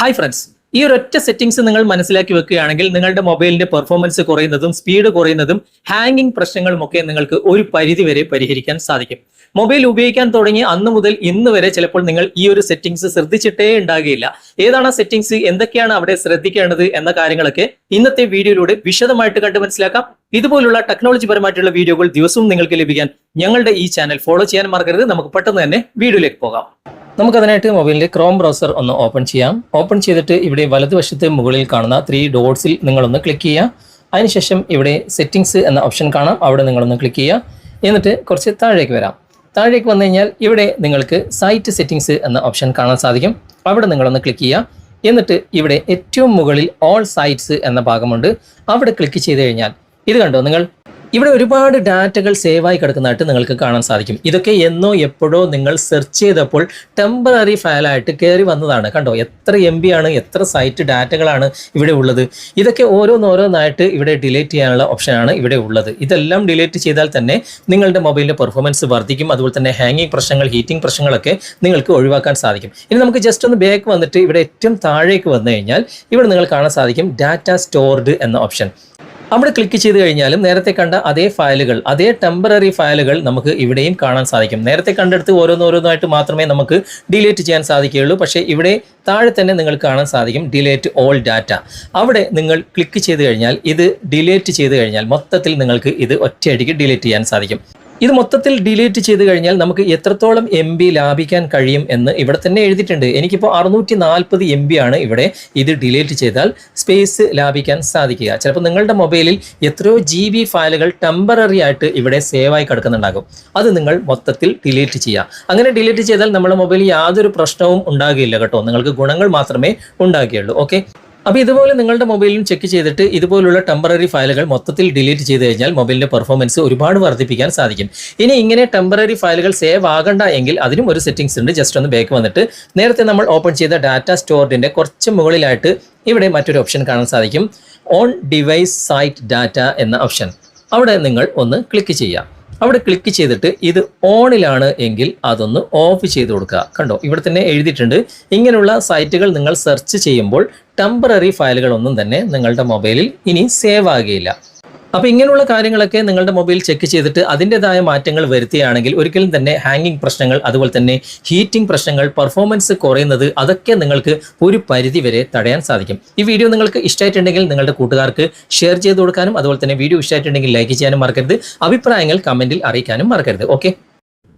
Hi friends ഈ ഒരൊറ്റ settings നിങ്ങൾ മനസ്സിലാക്കി വെക്കുകയാണെങ്കിൽ നിങ്ങളുടെ മൊബൈലിന്റെ പെർഫോമൻസ് കുറയുന്നതും സ്പീഡ് കുറയുന്നതും ഹാങ്ങിങ് പ്രശ്നങ്ങളും ഒക്കെ നിങ്ങൾക്ക് ഒരു പരിധി വരെ പരിഹരിക്കാൻ സാധിക്കും. മൊബൈൽ ഉപയോഗിക്കാൻ തുടങ്ങി അന്ന് മുതൽ ഇന്ന് വരെ ചിലപ്പോൾ നിങ്ങൾ ഈ ഒരു സെറ്റിംഗ്സ് ശ്രദ്ധിച്ചിട്ടേ ഉണ്ടാകുകയില്ല. ഏതാണ് സെറ്റിംഗ്സ് എന്തൊക്കെയാണ് അവിടെ ശ്രദ്ധിക്കേണ്ടത് എന്ന കാര്യങ്ങളൊക്കെ ഇന്നത്തെ വീഡിയോയിലൂടെ വിശദമായിട്ട് കണ്ട് മനസ്സിലാക്കാം. ഇതുപോലുള്ള ടെക്നോളജി പരമായിട്ടുള്ള വീഡിയോകൾ ദിവസവും നിങ്ങൾക്ക് ലഭിക്കാൻ ഞങ്ങളുടെ ഈ ചാനൽ ഫോളോ ചെയ്യാൻ മറക്കരുത്. നമുക്ക് പെട്ടെന്ന് തന്നെ വീഡിയോയിലേക്ക് പോകാം. നമുക്കതിനായിട്ട് മൊബൈലിൽ ക്രോം ബ്രൗസർ ഒന്ന് ഓപ്പൺ ചെയ്യാം. ഓപ്പൺ ചെയ്തിട്ട് ഇവിടെ വലതുവശത്ത് മുകളിൽ കാണുന്ന ത്രീ ഡോട്ട്സിൽ നിങ്ങളൊന്ന് ക്ലിക്ക് ചെയ്യുക. അതിനുശേഷം ഇവിടെ സെറ്റിങ്സ് എന്ന ഓപ്ഷൻ കാണാം. അവിടെ നിങ്ങളൊന്ന് ക്ലിക്ക് ചെയ്യുക. എന്നിട്ട് കുറച്ച് താഴേക്ക് വരാം. താഴേക്ക് വന്നു കഴിഞ്ഞാൽ ഇവിടെ നിങ്ങൾക്ക് സൈറ്റ് സെറ്റിങ്സ് എന്ന ഓപ്ഷൻ കാണാൻ സാധിക്കും. അവിടെ നിങ്ങളൊന്ന് ക്ലിക്ക് ചെയ്യുക. എന്നിട്ട് ഇവിടെ ഏറ്റവും മുകളിൽ ഓൾ സൈറ്റ്സ് എന്ന ഭാഗമുണ്ട്. അവിടെ ക്ലിക്ക് ചെയ്ത് കഴിഞ്ഞാൽ ഇത് കണ്ടോ നിങ്ങൾ ഇവിടെ ഒരുപാട് ഡാറ്റകൾ സേവായി കിടക്കുന്നതായിട്ട് നിങ്ങൾക്ക് കാണാൻ സാധിക്കും. ഇതൊക്കെ എന്നോ എപ്പോഴോ നിങ്ങൾ സെർച്ച് ചെയ്തപ്പോൾ ടെമ്പററി ഫയലായിട്ട് കയറി വന്നതാണ്. കണ്ടോ? എത്ര എം ആണ് എത്ര സൈറ്റ് ഡാറ്റകളാണ് ഇവിടെ ഉള്ളത്. ഇതൊക്കെ ഓരോന്നോരോന്നായിട്ട് ഇവിടെ ഡിലീറ്റ് ചെയ്യാനുള്ള ഓപ്ഷനാണ് ഇവിടെ ഉള്ളത്. ഇതെല്ലാം ഡിലീറ്റ് ചെയ്താൽ തന്നെ നിങ്ങളുടെ മൊബൈലിന്റെ പെർഫോമൻസ് വർദ്ധിക്കും. അതുപോലെ തന്നെ ഹാങ്ങിങ് പ്രശ്നങ്ങൾ ഹീറ്റിംഗ് പ്രശ്നങ്ങളൊക്കെ നിങ്ങൾക്ക് ഒഴിവാക്കാൻ സാധിക്കും. ഇനി നമുക്ക് ജസ്റ്റ് ഒന്ന് ബാക്ക് വന്നിട്ട് ഇവിടെ ഏറ്റവും താഴേക്ക് വന്നു കഴിഞ്ഞാൽ ഇവിടെ നിങ്ങൾ കാണാൻ സാധിക്കും ഡാറ്റ സ്റ്റോർഡ് എന്ന ഓപ്ഷൻ അവിടെ ക്ലിക്ക് ചെയ്ത് കഴിഞ്ഞാലും നേരത്തെ കണ്ട അതേ ഫയലുകൾ അതേ ടെമ്പററി ഫയലുകൾ നമുക്ക് ഇവിടെയും കാണാൻ സാധിക്കും. നേരത്തെ കണ്ടെടുത്ത് ഓരോന്നോരോന്നായിട്ട് മാത്രമേ നമുക്ക് ഡിലീറ്റ് ചെയ്യാൻ സാധിക്കുകയുള്ളൂ. പക്ഷേ ഇവിടെ താഴെ തന്നെ നിങ്ങൾക്ക് കാണാൻ സാധിക്കും ഡിലേറ്റ് ഓൾ ഡാറ്റ അവിടെ നിങ്ങൾ ക്ലിക്ക് ചെയ്ത് കഴിഞ്ഞാൽ ഇത് ഡിലേറ്റ് ചെയ്ത് കഴിഞ്ഞാൽ മൊത്തത്തിൽ നിങ്ങൾക്ക് ഇത് ഒറ്റയടിക്ക് ഡിലീറ്റ് ചെയ്യാൻ സാധിക്കും. ഇത് മൊത്തത്തിൽ ഡിലീറ്റ് ചെയ്ത് കഴിഞ്ഞാൽ നമുക്ക് എത്രത്തോളം എം ബി ലാഭിക്കാൻ കഴിയും എന്ന് ഇവിടെ തന്നെ എഴുതിയിട്ടുണ്ട്. എനിക്കിപ്പോൾ അറുന്നൂറ്റി നാൽപ്പത് എം ബി ആണ് ഇവിടെ ഇത് ഡിലീറ്റ് ചെയ്താൽ സ്പേസ് ലാഭിക്കാൻ സാധിക്കുക. ചിലപ്പോൾ നിങ്ങളുടെ മൊബൈലിൽ എത്രയോ ജി ബി ഫയലുകൾ ടെമ്പററി ആയിട്ട് ഇവിടെ സേവ് ആയി കിടക്കുന്നുണ്ടാകും. അത് നിങ്ങൾ മൊത്തത്തിൽ ഡിലീറ്റ് ചെയ്യുക. അങ്ങനെ ഡിലീറ്റ് ചെയ്താൽ നമ്മുടെ മൊബൈലിൽ യാതൊരു പ്രശ്നവും ഉണ്ടാകില്ല കേട്ടോ. നിങ്ങൾക്ക് ഗുണങ്ങൾ മാത്രമേ ഉണ്ടാകുകയുള്ളൂ. ഓക്കെ അപ്പോൾ ഇതുപോലെ നിങ്ങളുടെ മൊബൈലിൽ ചെക്ക് ചെയ്തിട്ട് ഇതുപോലുള്ള ടെമ്പററി ഫയലുകൾ മൊത്തത്തിൽ ഡിലീറ്റ് ചെയ്ത് കഴിഞ്ഞാൽ മൊബൈലിന്റെ പെർഫോമൻസ് ഒരുപാട് വർദ്ധിപ്പിക്കാൻ സാധിക്കും. ഇനി ഇങ്ങനെ ടെമ്പററി ഫയലുകൾ സേവ് ആകണ്ട എങ്കിൽ അതിനും ഒരു സെറ്റിംഗ്സ് ഉണ്ട്. ജസ്റ്റ് ഒന്ന് ബാക്ക് വന്നിട്ട് നേരത്തെ നമ്മൾ ഓപ്പൺ ചെയ്ത ഡാറ്റ സ്റ്റോറിന്റെ കുറച്ച് മുകളിലായിട്ട് ഇവിടെ മറ്റൊരു ഓപ്ഷൻ കാണാൻ സാധിക്കും. ഓൺ ഡിവൈസ് സൈറ്റ് ഡാറ്റ എന്ന ഓപ്ഷൻ അവിടെ നിങ്ങൾ ഒന്ന് ക്ലിക്ക് ചെയ്യുക. അവിടെ ക്ലിക്ക് ചെയ്തിട്ട് ഇത് ഓണിലാണ് എങ്കിൽ അതൊന്ന് ഓഫ് ചെയ്ത് കൊടുക്കുക. കണ്ടോ? ഇവിടെ തന്നെ എഴുതിയിട്ടുണ്ട്. ഇങ്ങനെയുള്ള സൈറ്റുകൾ നിങ്ങൾ സെർച്ച് ചെയ്യുമ്പോൾ ടെമ്പററി ഫയലുകളൊന്നും തന്നെ നിങ്ങളുടെ മൊബൈലിൽ ഇനി സേവ് ആകുകയില്ല. അപ്പോൾ ഇങ്ങനെയുള്ള കാര്യങ്ങളൊക്കെ നിങ്ങളുടെ മൊബൈൽ ചെക്ക് ചെയ്തിട്ട് അതിന്റെതായ മാറ്റങ്ങൾ വരുത്തുകയാണെങ്കിൽ ഒരിക്കലും തന്നെ ഹാങ്ങിങ് പ്രശ്നങ്ങൾ അതുപോലെ തന്നെ ഹീറ്റിംഗ് പ്രശ്നങ്ങൾ പെർഫോമൻസ് കുറയുന്നത് അതൊക്കെ നിങ്ങൾക്ക് ഒരു പരിധി വരെ തടയാൻ സാധിക്കും. ഈ വീഡിയോ നിങ്ങൾക്ക് ഇഷ്ടമായിട്ടുണ്ടെങ്കിൽ നിങ്ങളുടെ കൂട്ടുകാർക്ക് ഷെയർ ചെയ്ത് കൊടുക്കാനും അതുപോലെ തന്നെ വീഡിയോ ഇഷ്ടമായിട്ടുണ്ടെങ്കിൽ ലൈക്ക് ചെയ്യാനും മറക്കരുത്. അഭിപ്രായങ്ങൾ കമന്റിൽ അറിയിക്കാനും മറക്കരുത്. ഓക്കെ